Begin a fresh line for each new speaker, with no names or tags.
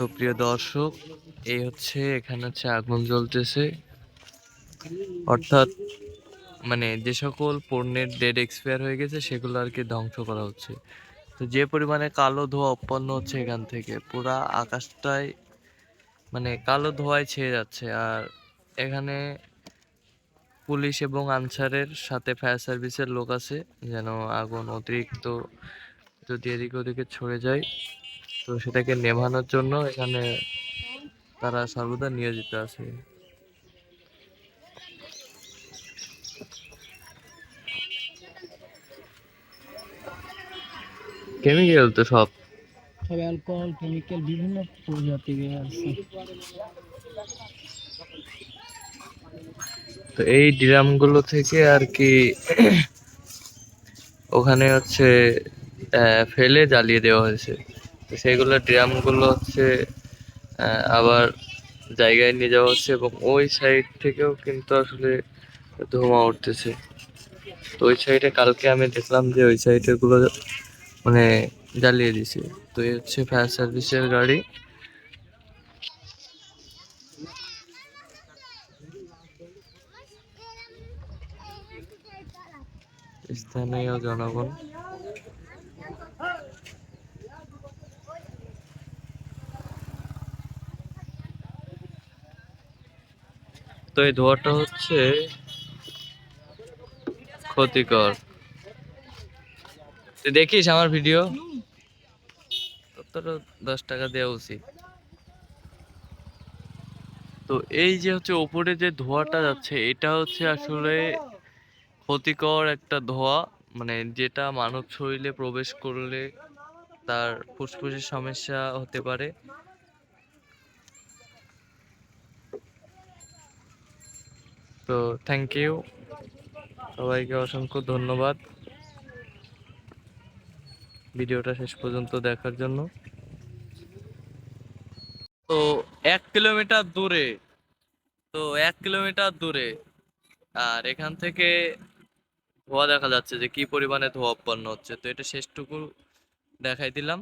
তো প্রিয় দর্শক, এই হচ্ছে এখানে হচ্ছে আগুন জ্বলতেছে। অর্থাৎ মানে যে সকল পণ্যের ডেট এক্সপায়ার হয়ে গেছে, সেগুলো আর কি ধ্বংস করা হচ্ছে। তো যে পরিমাণে কালো ধোঁয়া উৎপন্ন হচ্ছে এখান থেকে, পুরা আকাশটাই মানে কালো ধোঁয়ায় ছেয়ে যাচ্ছে। আর এখানে পুলিশ এবং আনসারের সাথে ফায়ার সার্ভিসের লোক আছে, যেন আগুন অতিরিক্ত যদি এদিকে ওদিকে ছড়ে যায়। তো সেটাকে নেভানোর জন্য এখানে তারা সর্বদা নিয়োজিত আছে। কেমিক্যাল তো সব।
সব অ্যালকোহল কেমিক্যাল বিভিন্ন প্রজাতির আছে।
তো এই ড্রামগুলো থেকে আর কি ওখানে হচ্ছে আহ, ফেলে জ্বালিয়ে দেওয়া হয়েছে। তো সেগুলো ড্রামগুলো হচ্ছে আবার জায়গায় নিয়ে যাওয়া হচ্ছে এবং ওই সাইড থেকেও কিন্তু আসলে ধোঁয়া উঠতেছে। তো ওই সাইডে কালকে আমি দেখলাম যে ওই সাইডেরগুলো মানে জ্বালিয়ে দিছে। তো এই হচ্ছে ফায়ার সার্ভিসের গাড়ি। স্থানীয় জনগণ। তো এই ধোঁয়াটা হচ্ছে ক্ষতিকর। তুই দেখিস আমার ভিডিও? তোর দশ টাকা দেওয়া উচিত। তো এই যে হচ্ছে ওপরে যে ধোঁয়াটা যাচ্ছে, এটা হচ্ছে আসলে ক্ষতিকর একটা ধোঁয়া মানে যেটা মানব শরীরে প্রবেশ করলে তার ফুসফুসের সমস্যা হতে পারে। তো থ্যাংক ইউ সবাইকে অসংখ্য ধন্যবাদ ভিডিওটা শেষ পর্যন্ত দেখার জন্য। তো এক কিলোমিটার দূরে, তো এক কিলোমিটার দূরে, আর এখান থেকে ধোঁয়া দেখা যাচ্ছে যে কি পরিমাণে ধোঁয়া উৎপন্ন হচ্ছে। তো এটা শেষটুকু দেখাই দিলাম।